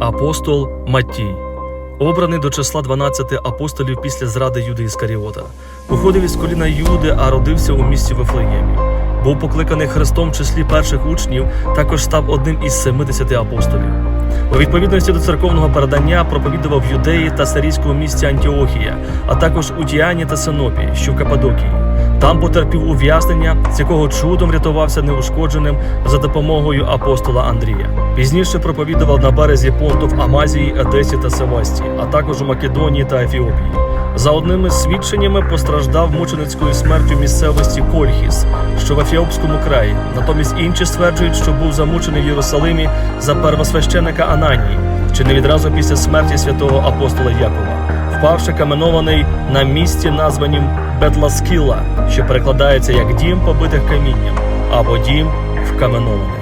Апостол Маттій, обраний до числа 12 апостолів після зради Юди Іскаріота, походив із коліна Юди, а родився у місті Вифлеємі. Був покликаний Христом в числі перших учнів, також став одним із 70 апостолів. У відповідності до церковного передання проповідував Юдеї та сирійському місті Антіохія, а також у Діані та Синопі, що в Кападокії. Там потерпів ув'язнення, з якого чудом рятувався неушкодженим за допомогою апостола Андрія. Пізніше проповідував на березі понту в Амазії, Едесі та Севасті, а також у Македонії та Ефіопії. За одними свідченнями постраждав мученицькою смертю місцевості Кольхіс, що в Ефіопському краї. Натомість інші стверджують, що був замучений в Єрусалимі за первосвященика Ананії, чи не відразу після смерті святого апостола Якова, впавши каменований на місці, названім Бетласкіла, що перекладається як дім побитих камінням або дім вкаменованих.